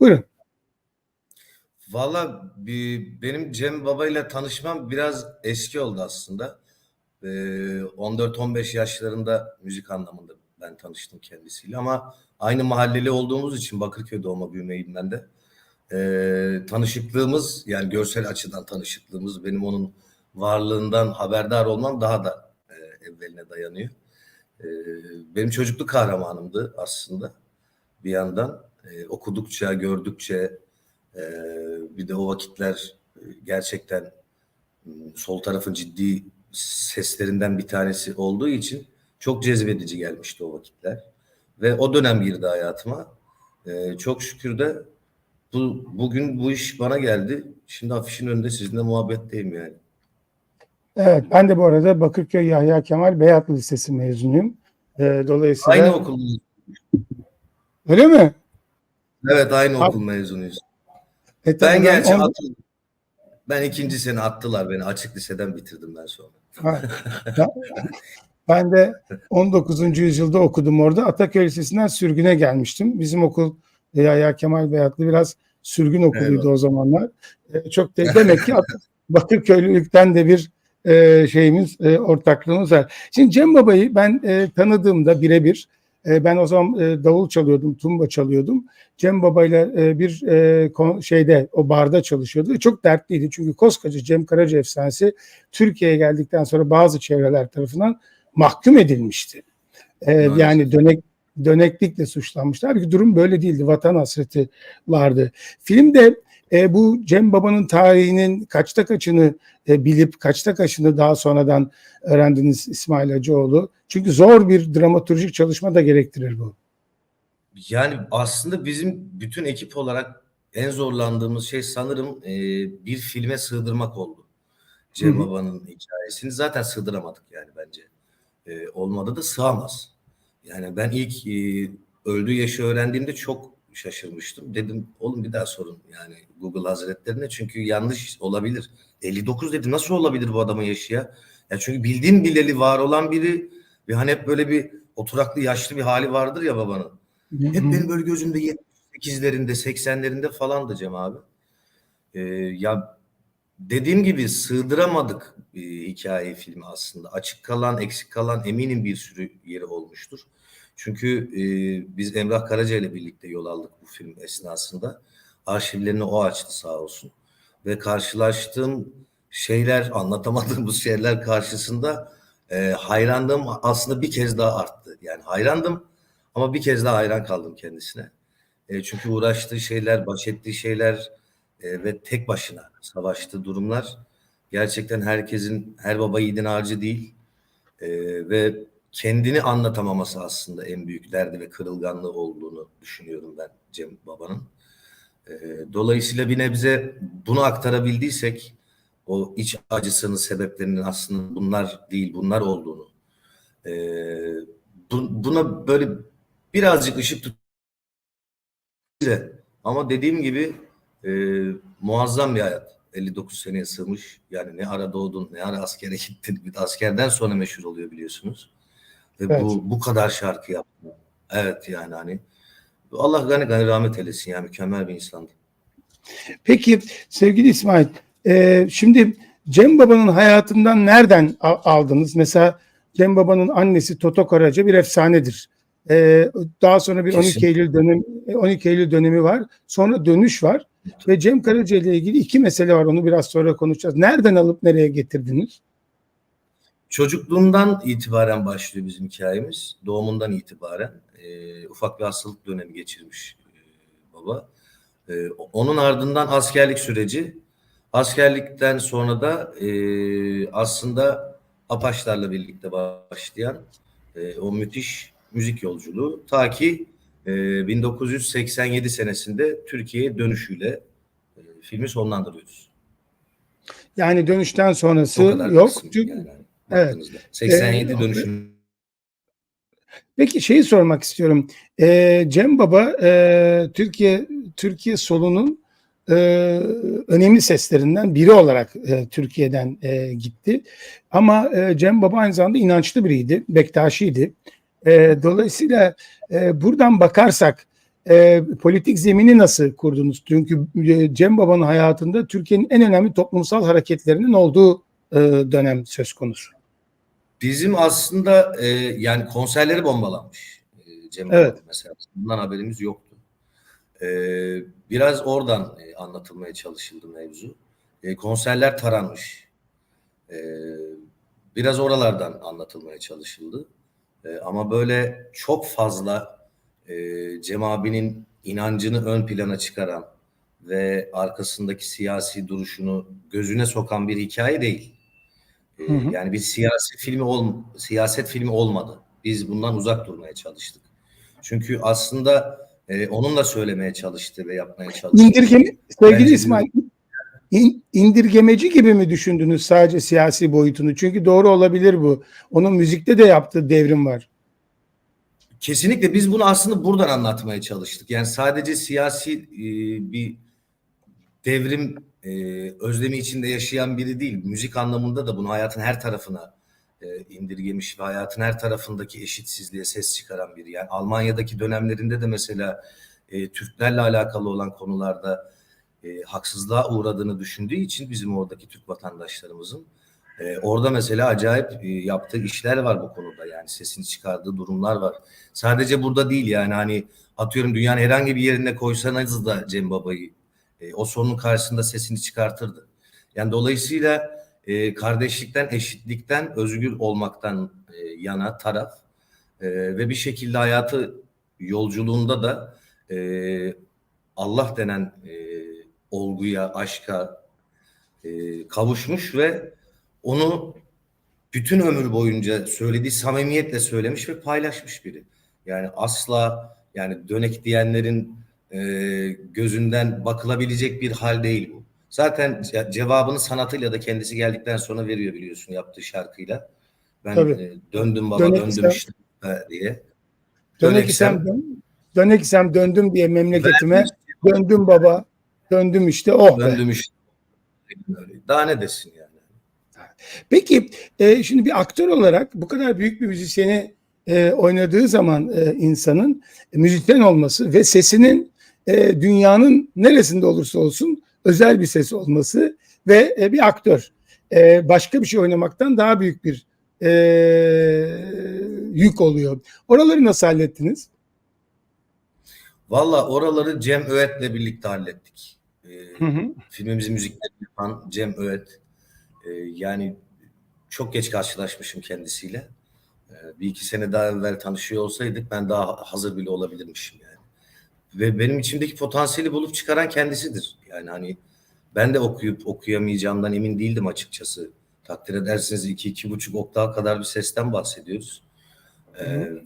Buyurun. Valla benim Cem Baba ile tanışmam biraz eski oldu aslında. Ee, 14-15 yaşlarında müzik anlamında ben tanıştım kendisiyle ama aynı mahalleli olduğumuz için Bakırköy doğma büyümeyim ben de. Ee, tanışıklığımız yani görsel açıdan tanışıklığımız benim onun varlığından haberdar olmam daha da e, evveline dayanıyor. Ee, benim çocukluk kahramanımdı aslında bir yandan. Ee, okudukça, gördükçe ee, bir de o vakitler e, gerçekten m, sol tarafın ciddi seslerinden bir tanesi olduğu için çok cezbedici gelmişti o vakitler. Ve o dönem girdi hayatıma. Ee, çok şükür de bu, bugün bu iş bana geldi. Şimdi afişin önünde sizinle muhabbetteyim yani. Evet, ben de bu arada Bakırköy Yahya Kemal Beyatlı Lisesi mezunuyum. Ee, dolayısıyla Aynı okul. öyle mi? Evet aynı okul mezunuyuz. E, Ben gerçi on- atıldım. Ben ikinci sene attılar beni. Açık liseden bitirdim ben sonra. Ha, ben- de 19. yüzyılda okudum orada. Ataköy Lisesi'nden sürgüne gelmiştim. Bizim okul e, Yahya Kemal Beyatlı biraz sürgün okuluydu Eyvallah. o zamanlar. E, Çok de, demek ki Bakırköylülükten de bir e, şeyimiz, e, ortaklığımız var. Şimdi Cem Baba'yı ben e, tanıdığımda birebir e, ben o zaman e, davul çalıyordum, tumba çalıyordum. Cem Baba'yla e, bir e, kon- şeyde o barda çalışıyordu. ve Çok dertliydi çünkü koskoca Cem Karaca efsanesi Türkiye'ye geldikten sonra bazı çevreler tarafından mahkum edilmişti. Ee, Maalesef. yani dönek döneklikle suçlanmıştı. Halbuki durum böyle değildi. Vatan hasreti vardı. Filmde e, bu Cem Baba'nın tarihinin kaçta kaçını e, bilip kaçta kaçını daha sonradan öğrendiniz İsmail Hacıoğlu. Çünkü zor bir dramaturjik çalışma da gerektirir bu. Yani aslında bizim bütün ekip olarak en zorlandığımız şey sanırım e, bir filme sığdırmak oldu. Cem Hı hı. Baba'nın hikayesini zaten sığdıramadık yani bence. E, olmadı da sığamaz. Yani ben ilk e, öldüğü yaşı öğrendiğimde çok şaşırmıştım. Dedim oğlum bir daha sorun yani Google Hazretlerine çünkü yanlış olabilir. 59 dedi nasıl olabilir bu adamın yaşı ya? Ya çünkü bildiğim bileli var olan biri ve hani hep böyle bir oturaklı yaşlı bir hali vardır ya babanın. Hep benim böyle gözümde 78'lerinde 80'lerinde falandı Cem abi. Ee, ya dediğim gibi sığdıramadık e, hikayeyi filmi aslında. Açık kalan, eksik kalan eminim bir sürü yeri olmuştur. Çünkü e, biz Emrah Karaca ile birlikte yol aldık bu film esnasında. Arşivlerini o açtı sağ olsun. Ve karşılaştığım şeyler, anlatamadığımız şeyler karşısında e, hayranlığım aslında bir kez daha arttı. Yani hayrandım ama bir kez daha hayran kaldım kendisine. E, çünkü uğraştığı şeyler, baş ettiği şeyler e, ve tek başına savaştığı durumlar gerçekten herkesin, her baba yiğidin harcı değil. E, ve kendini anlatamaması aslında en büyük derdi ve kırılganlığı olduğunu düşünüyorum ben Cem Baba'nın. E, dolayısıyla bir nebze bunu aktarabildiysek o iç acısının sebeplerinin aslında bunlar değil bunlar olduğunu e, bu- buna böyle birazcık ışık tut. Ama dediğim gibi e, muazzam bir hayat. 59 seneye sığmış. Yani ne ara doğdun, ne ara askere gittin. Bir de askerden sonra meşhur oluyor biliyorsunuz. Ve Evet. bu bu kadar şarkı yaptı. Evet yani hani Allah gani gani rahmet eylesin ya mükemmel bir insandı. Peki sevgili İsmail, e, şimdi Cem Baba'nın hayatından nereden aldınız? Mesela Cem Baba'nın annesi Toto Karaca bir efsanedir. E, daha sonra bir 12 Kesin. Eylül dönemi 12 Eylül dönemi var. Sonra dönüş var ve Cem Karaca ile ilgili iki mesele var. Onu biraz sonra konuşacağız. Nereden alıp nereye getirdiniz? Çocukluğundan itibaren başlıyor bizim hikayemiz. Doğumundan itibaren e, ufak bir hastalık dönemi geçirmiş e, baba. E, onun ardından askerlik süreci. Askerlikten sonra da e, aslında Apaçlarla birlikte başlayan e, o müthiş müzik yolculuğu ta ki e, 1987 senesinde Türkiye'ye dönüşüyle e, filmi sonlandırıyoruz. Yani dönüşten sonrası yok. yani Evet. baktığınızda. 87 Ee, dönüşüm Peki şeyi sormak istiyorum. Ee, Cem Baba e, Türkiye Türkiye solunun e, önemli seslerinden biri olarak e, Türkiye'den e, gitti. Ama e, Cem Baba aynı zamanda inançlı biriydi, Bektaşiydi. E, dolayısıyla e, buradan bakarsak e, politik zemini nasıl kurdunuz? Çünkü e, Cem Baba'nın hayatında Türkiye'nin en önemli toplumsal hareketlerinin olduğu e, dönem söz konusu. Bizim aslında e, yani konserleri bombalanmış. E, Cem Evet. Mesela. Bundan haberimiz yoktu. E, biraz oradan e, anlatılmaya çalışıldı mevzu. E, konserler taranmış. E, biraz oralardan anlatılmaya çalışıldı. E, ama böyle çok fazla e, Cem abinin inancını ön plana çıkaran ve arkasındaki siyasi duruşunu gözüne sokan bir hikaye değil. E, Hı hı. Yani bir siyasi filmi ol, siyaset filmi olmadı. Biz bundan uzak durmaya çalıştık. Çünkü aslında e, onun da söylemeye çalıştığı ve yapmaya çalıştığı. İndirgeme, sevgili Bence İsmail, in- indirgemeci gibi mi düşündünüz sadece siyasi boyutunu? Çünkü doğru olabilir bu. Onun müzikte de yaptığı devrim var. Kesinlikle biz bunu aslında buradan anlatmaya çalıştık. Yani sadece siyasi e, bir devrim e, özlemi içinde yaşayan biri değil. Müzik anlamında da bunu hayatın her tarafına e, indirgemiş ve hayatın her tarafındaki eşitsizliğe ses çıkaran biri. Yani Almanya'daki dönemlerinde de mesela e, Türklerle alakalı olan konularda e, haksızlığa uğradığını düşündüğü için bizim oradaki Türk vatandaşlarımızın e, orada mesela acayip e, yaptığı işler var bu konuda yani sesini çıkardığı durumlar var. Sadece burada değil yani hani atıyorum dünyanın herhangi bir yerine koysanız da Cem Baba'yı e, o sorunun karşısında sesini çıkartırdı. Yani dolayısıyla e, kardeşlikten, eşitlikten, özgür olmaktan e, yana taraf e, ve bir şekilde hayatı yolculuğunda da e, Allah denen e, olguya, aşka e, kavuşmuş ve onu bütün ömür boyunca söylediği samimiyetle söylemiş ve paylaşmış biri. Yani asla yani dönek diyenlerin e, gözünden bakılabilecek bir hal değil bu. Zaten ce- cevabını sanatıyla da kendisi geldikten sonra veriyor biliyorsun yaptığı şarkıyla. Ben Tabii. e, döndüm baba Dönek döndüm isem- işte diye. Dönek isem, dön, dönek isem döndüm diye memleketime. Döndüm baba. Döndüm işte. Oh be. döndüm işte. Öyle. Daha ne desin yani? Peki e, şimdi bir aktör olarak bu kadar büyük bir müzisyeni e, oynadığı zaman e, insanın e, müzisyen olması ve sesinin e, dünyanın neresinde olursa olsun özel bir ses olması ve e, bir aktör e, başka bir şey oynamaktan daha büyük bir e, yük oluyor. Oraları nasıl hallettiniz? Valla oraları Cem Öğet'le birlikte hallettik. Hı hı. filmimizin müziklerini yapan Cem Öğet. Ee, yani çok geç karşılaşmışım kendisiyle. Ee, bir iki sene daha evvel tanışıyor olsaydık ben daha hazır bile olabilirmişim yani. Ve benim içimdeki potansiyeli bulup çıkaran kendisidir. Yani hani ben de okuyup okuyamayacağımdan emin değildim açıkçası. Takdir edersiniz iki, iki buçuk oktav kadar bir sesten bahsediyoruz. Ee,